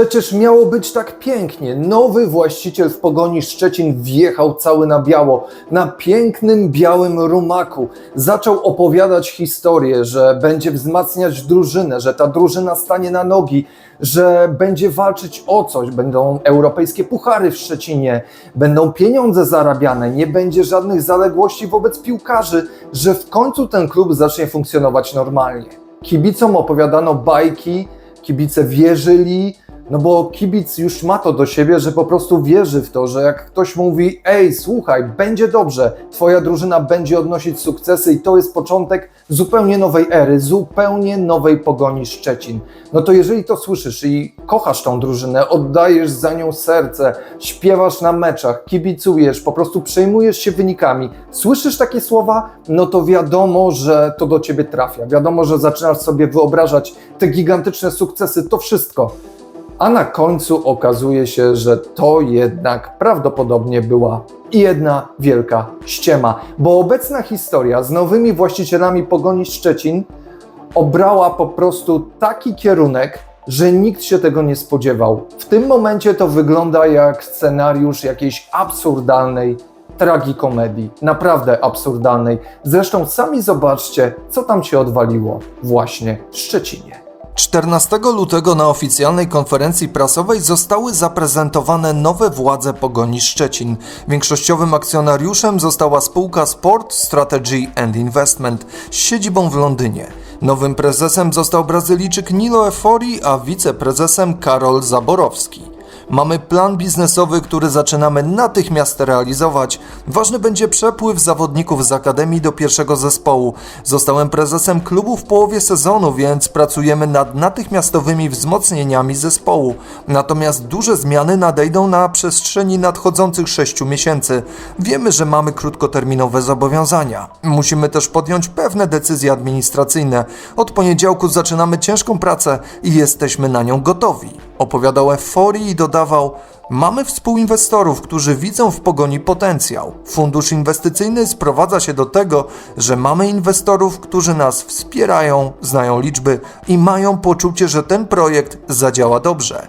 Przecież miało być tak pięknie. Nowy właściciel w Pogoni Szczecin wjechał cały na biało, na pięknym białym rumaku. Zaczął opowiadać historię, że będzie wzmacniać drużynę, że ta drużyna stanie na nogi, że będzie walczyć o coś. Będą europejskie puchary w Szczecinie, będą pieniądze zarabiane, nie będzie żadnych zaległości wobec piłkarzy, że w końcu ten klub zacznie funkcjonować normalnie. Kibicom opowiadano bajki, kibice wierzyli, no bo kibic już ma to do siebie, że po prostu wierzy w to, że jak ktoś mówi, ej, słuchaj, będzie dobrze, twoja drużyna będzie odnosić sukcesy i to jest początek zupełnie nowej ery, zupełnie nowej pogoni Szczecin. No to jeżeli to słyszysz i kochasz tą drużynę, oddajesz za nią serce, śpiewasz na meczach, kibicujesz, po prostu przejmujesz się wynikami, słyszysz takie słowa, no to wiadomo, że to do ciebie trafia. Wiadomo, że zaczynasz sobie wyobrażać te gigantyczne sukcesy, to wszystko. A na końcu okazuje się, że to jednak prawdopodobnie była jedna wielka ściema, bo obecna historia z nowymi właścicielami Pogoni Szczecin obrała po prostu taki kierunek, że nikt się tego nie spodziewał. W tym momencie to wygląda jak scenariusz jakiejś absurdalnej tragikomedii, naprawdę absurdalnej. Zresztą sami zobaczcie, co tam się odwaliło właśnie w Szczecinie. 14 lutego na oficjalnej konferencji prasowej zostały zaprezentowane nowe władze Pogoni Szczecin. Większościowym akcjonariuszem została spółka Sport Strategy and Investment z siedzibą w Londynie. Nowym prezesem został Brazylijczyk Nilo Efori, a wiceprezesem Karol Zaborowski. Mamy plan biznesowy, który zaczynamy natychmiast realizować. Ważny będzie przepływ zawodników z akademii do pierwszego zespołu. Zostałem prezesem klubu w połowie sezonu, więc pracujemy nad natychmiastowymi wzmocnieniami zespołu. Natomiast duże zmiany nadejdą na przestrzeni nadchodzących 6 miesięcy. Wiemy, że mamy krótkoterminowe zobowiązania. Musimy też podjąć pewne decyzje administracyjne. Od poniedziałku zaczynamy ciężką pracę i jesteśmy na nią gotowi. Opowiadał Euforii i dodawał: Mamy współinwestorów, którzy widzą w pogoni potencjał. Fundusz inwestycyjny sprowadza się do tego, że mamy inwestorów, którzy nas wspierają, znają liczby i mają poczucie, że ten projekt zadziała dobrze.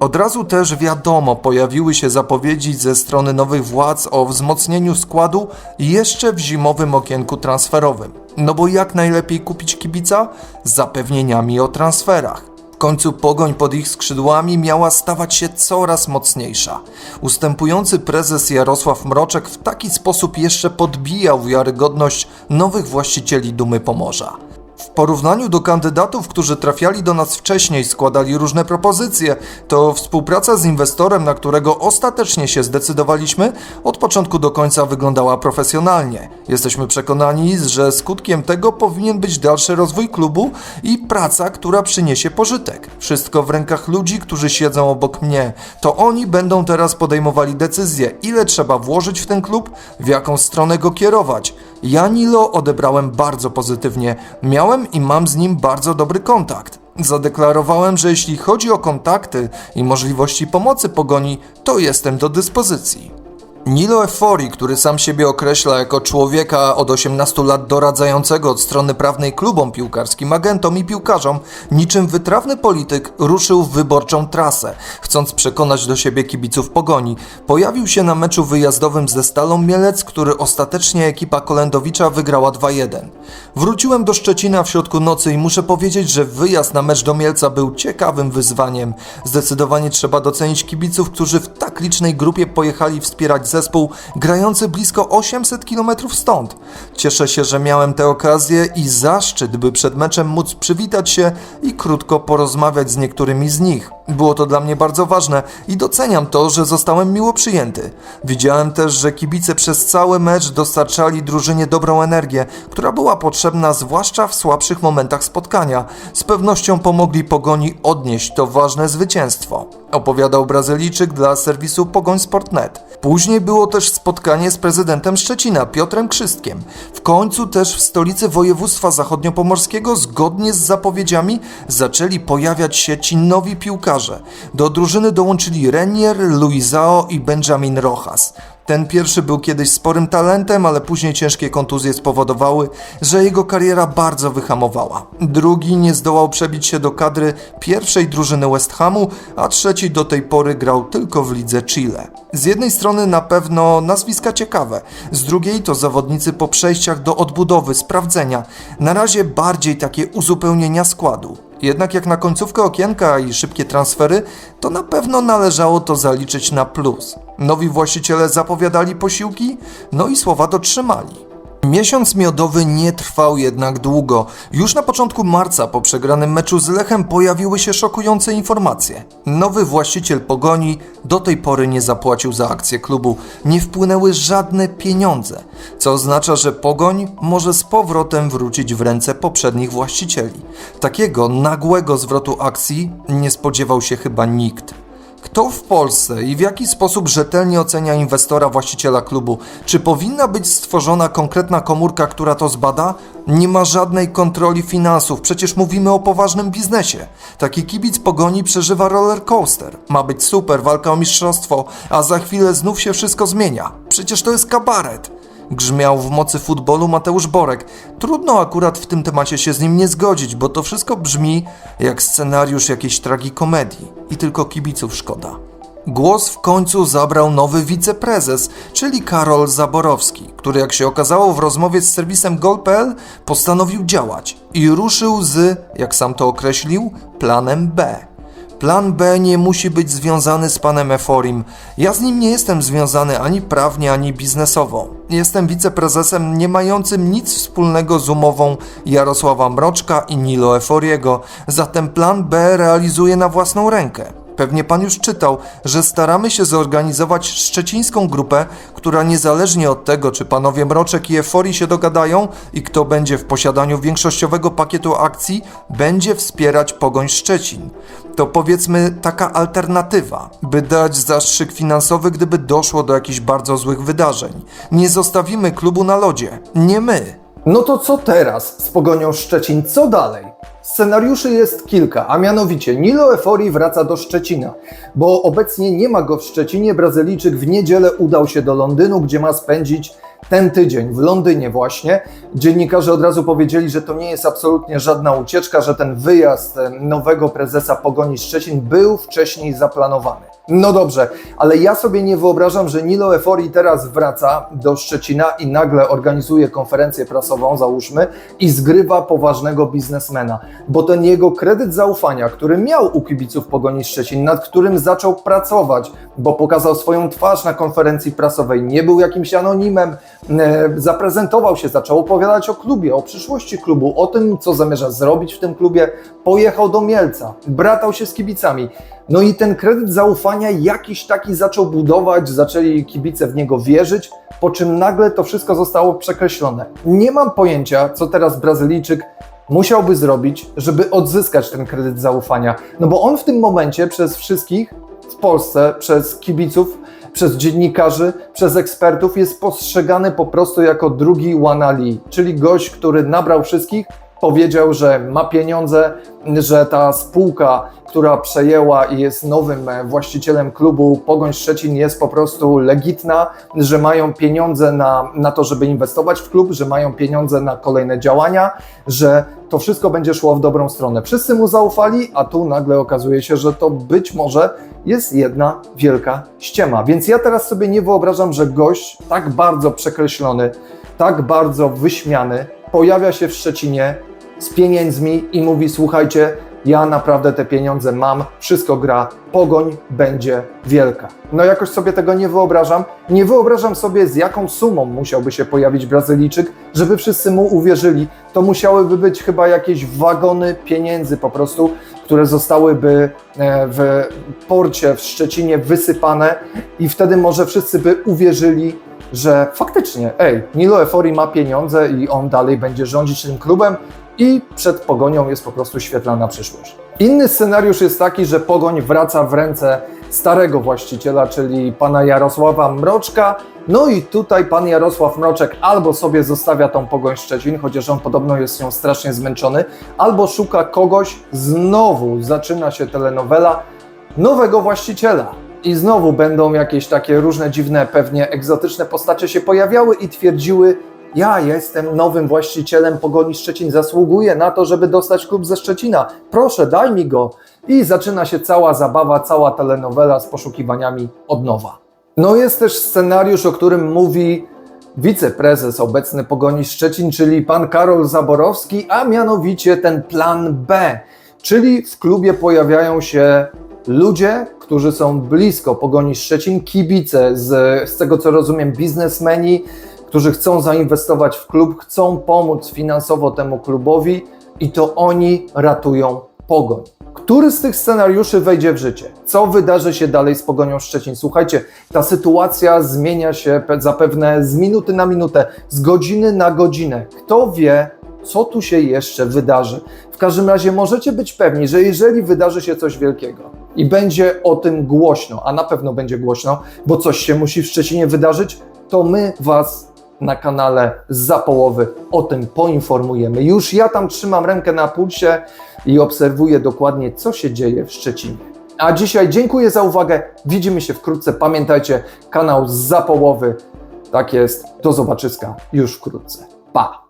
Od razu też wiadomo, pojawiły się zapowiedzi ze strony nowych władz o wzmocnieniu składu jeszcze w zimowym okienku transferowym. No bo jak najlepiej kupić kibica? Zapewnieniami o transferach. Końcu pogoń pod ich skrzydłami miała stawać się coraz mocniejsza. Ustępujący prezes Jarosław Mroczek w taki sposób jeszcze podbijał wiarygodność nowych właścicieli Dumy Pomorza. W porównaniu do kandydatów, którzy trafiali do nas wcześniej, składali różne propozycje, to współpraca z inwestorem, na którego ostatecznie się zdecydowaliśmy, od początku do końca wyglądała profesjonalnie. Jesteśmy przekonani, że skutkiem tego powinien być dalszy rozwój klubu i praca, która przyniesie pożytek. Wszystko w rękach ludzi, którzy siedzą obok mnie. To oni będą teraz podejmowali decyzje, ile trzeba włożyć w ten klub, w jaką stronę go kierować. Ja Nilo odebrałem bardzo pozytywnie. Miałem i mam z nim bardzo dobry kontakt. Zadeklarowałem, że jeśli chodzi o kontakty i możliwości pomocy pogoni, to jestem do dyspozycji. Nilo Efori, który sam siebie określa jako człowieka od 18 lat doradzającego od strony prawnej klubom piłkarskim, agentom i piłkarzom, niczym wytrawny polityk ruszył w wyborczą trasę, chcąc przekonać do siebie kibiców pogoni. Pojawił się na meczu wyjazdowym ze Stalą Mielec, który ostatecznie ekipa Kolendowicza wygrała 2-1. Wróciłem do Szczecina w środku nocy i muszę powiedzieć, że wyjazd na mecz do Mielca był ciekawym wyzwaniem. Zdecydowanie trzeba docenić kibiców, którzy w tak licznej grupie pojechali wspierać zespół grający blisko 800 km stąd. Cieszę się, że miałem tę okazję i zaszczyt, by przed meczem móc przywitać się i krótko porozmawiać z niektórymi z nich. Było to dla mnie bardzo ważne i doceniam to, że zostałem miło przyjęty. Widziałem też, że kibice przez cały mecz dostarczali drużynie dobrą energię, która była potrzebna zwłaszcza w słabszych momentach spotkania. Z pewnością pomogli Pogoni odnieść to ważne zwycięstwo. Opowiadał Brazylijczyk dla serwisu Pogoń Sport.net. Później było też spotkanie z prezydentem Szczecina, Piotrem Krzystkiem. W końcu też w stolicy województwa zachodniopomorskiego, zgodnie z zapowiedziami, zaczęli pojawiać się ci nowi piłkarze. Do drużyny dołączyli Renier, Luizao i Benjamin Rojas. Ten pierwszy był kiedyś sporym talentem, ale później ciężkie kontuzje spowodowały, że jego kariera bardzo wyhamowała. Drugi nie zdołał przebić się do kadry pierwszej drużyny West Hamu, a trzeci do tej pory grał tylko w lidze Chile. Z jednej strony na pewno nazwiska ciekawe, z drugiej to zawodnicy po przejściach do odbudowy, sprawdzenia, na razie bardziej takie uzupełnienia składu. Jednak jak na końcówkę okienka i szybkie transfery, to na pewno należało to zaliczyć na plus. Nowi właściciele zapowiadali posiłki, no i słowa dotrzymali. Miesiąc miodowy nie trwał jednak długo. Już na początku marca po przegranym meczu z Lechem pojawiły się szokujące informacje. Nowy właściciel Pogoni do tej pory nie zapłacił za akcję klubu. Nie wpłynęły żadne pieniądze, co oznacza, że Pogoń może z powrotem wrócić w ręce poprzednich właścicieli. Takiego nagłego zwrotu akcji nie spodziewał się chyba nikt. Kto w Polsce i w jaki sposób rzetelnie ocenia inwestora, właściciela klubu? Czy powinna być stworzona konkretna komórka, która to zbada? Nie ma żadnej kontroli finansów, przecież mówimy o poważnym biznesie. Taki kibic pogoni przeżywa roller coaster. Ma być super, walka o mistrzostwo, a za chwilę znów się wszystko zmienia. Przecież to jest kabaret. Grzmiał w mocy futbolu Mateusz Borek. Trudno akurat w tym temacie się z nim nie zgodzić, bo to wszystko brzmi jak scenariusz jakiejś tragikomedii i tylko kibiców szkoda. Głos w końcu zabrał nowy wiceprezes, czyli Karol Zaborowski, który jak się okazało w rozmowie z serwisem gol.pl postanowił działać i ruszył z, jak sam to określił, planem B. Plan B nie musi być związany z panem Eforim. Ja z nim nie jestem związany ani prawnie, ani biznesowo. Jestem wiceprezesem nie mającym nic wspólnego z umową Jarosława Mroczka i Nilo Eforiego, zatem plan B realizuję na własną rękę. Pewnie pan już czytał, że staramy się zorganizować szczecińską grupę, która niezależnie od tego, czy panowie Mroczek i Eforii się dogadają i kto będzie w posiadaniu większościowego pakietu akcji, będzie wspierać Pogoń Szczecin. To powiedzmy taka alternatywa, by dać zastrzyk finansowy, gdyby doszło do jakichś bardzo złych wydarzeń. Nie zostawimy klubu na lodzie. Nie my. No to co teraz z Pogonią Szczecin? Co dalej? Scenariuszy jest kilka, a mianowicie Nilo Efori wraca do Szczecina, bo obecnie nie ma go w Szczecinie. Brazylijczyk w niedzielę udał się do Londynu, gdzie ma spędzić ten tydzień w Londynie właśnie. Dziennikarze od razu powiedzieli, że to nie jest absolutnie żadna ucieczka, że ten wyjazd e, nowego prezesa Pogoni Szczecin był wcześniej zaplanowany. No dobrze, ale ja sobie nie wyobrażam, że Nilo Efori teraz wraca do Szczecina i nagle organizuje konferencję prasową, załóżmy, i zgrywa poważnego biznesmena, bo ten jego kredyt zaufania, który miał u kibiców Pogoni Szczecin, nad którym zaczął pracować, bo pokazał swoją twarz na konferencji prasowej, nie był jakimś anonimem, e, zaprezentował się, zaczął opowiadać o klubie, o przyszłości klubu, o tym, co zamierza zrobić w tym klubie, pojechał do Mielca, bratał się z kibicami. No i ten kredyt zaufania jakiś taki zaczął budować, zaczęli kibice w niego wierzyć, po czym nagle to wszystko zostało przekreślone. Nie mam pojęcia, co teraz Brazylijczyk musiałby zrobić, żeby odzyskać ten kredyt zaufania. No bo on w tym momencie przez wszystkich w Polsce, przez kibiców, przez dziennikarzy, przez ekspertów jest postrzegany po prostu jako drugi Wanali, czyli gość, który nabrał wszystkich, powiedział, że ma pieniądze, że ta spółka, która przejęła i jest nowym e, właścicielem klubu Pogoń Szczecin jest po prostu legitna, że mają pieniądze na, na to, żeby inwestować w klub, że mają pieniądze na kolejne działania, że to wszystko będzie szło w dobrą stronę. Wszyscy mu zaufali, a tu nagle okazuje się, że to być może jest jedna wielka ściema. Więc ja teraz sobie nie wyobrażam, że gość tak bardzo przekreślony, tak bardzo wyśmiany pojawia się w Szczecinie z pieniędzmi i mówi: Słuchajcie, ja naprawdę te pieniądze mam, wszystko gra, pogoń będzie wielka. No jakoś sobie tego nie wyobrażam. Nie wyobrażam sobie, z jaką sumą musiałby się pojawić Brazylijczyk, żeby wszyscy mu uwierzyli. To musiałyby być chyba jakieś wagony pieniędzy po prostu, które zostałyby e, w porcie w Szczecinie wysypane i wtedy może wszyscy by uwierzyli, że faktycznie, ej, Nilo Efori ma pieniądze i on dalej będzie rządzić tym klubem i przed Pogonią jest po prostu świetlana przyszłość. Inny scenariusz jest taki, że Pogoń wraca w ręce starego właściciela, czyli pana Jarosława Mroczka. No i tutaj pan Jarosław Mroczek albo sobie zostawia tą Pogoń Szczecin, chociaż on podobno jest nią strasznie zmęczony, albo szuka kogoś, znowu zaczyna się telenowela, nowego właściciela. I znowu będą jakieś takie różne dziwne, pewnie egzotyczne postacie się pojawiały i twierdziły, ja jestem nowym właścicielem Pogoni Szczecin, zasługuję na to, żeby dostać klub ze Szczecina. Proszę, daj mi go. I zaczyna się cała zabawa, cała telenowela z poszukiwaniami od nowa. No jest też scenariusz, o którym mówi wiceprezes obecny Pogoni Szczecin, czyli pan Karol Zaborowski, a mianowicie ten plan B, czyli w klubie pojawiają się ludzie, którzy są blisko Pogoni Szczecin, kibice, z, z tego co rozumiem biznesmeni, którzy chcą zainwestować w klub, chcą pomóc finansowo temu klubowi i to oni ratują Pogoń. Który z tych scenariuszy wejdzie w życie? Co wydarzy się dalej z Pogonią Szczecin? Słuchajcie, ta sytuacja zmienia się pe- zapewne z minuty na minutę, z godziny na godzinę. Kto wie, co tu się jeszcze wydarzy? W każdym razie możecie być pewni, że jeżeli wydarzy się coś wielkiego i będzie o tym głośno, a na pewno będzie głośno, bo coś się musi w Szczecinie wydarzyć, to my Was na kanale za połowy o tym poinformujemy. Już ja tam trzymam rękę na pulsie i obserwuję dokładnie, co się dzieje w Szczecinie. A dzisiaj dziękuję za uwagę. Widzimy się wkrótce. Pamiętajcie, kanał za połowy. Tak jest. Do zobaczyska już wkrótce. Pa!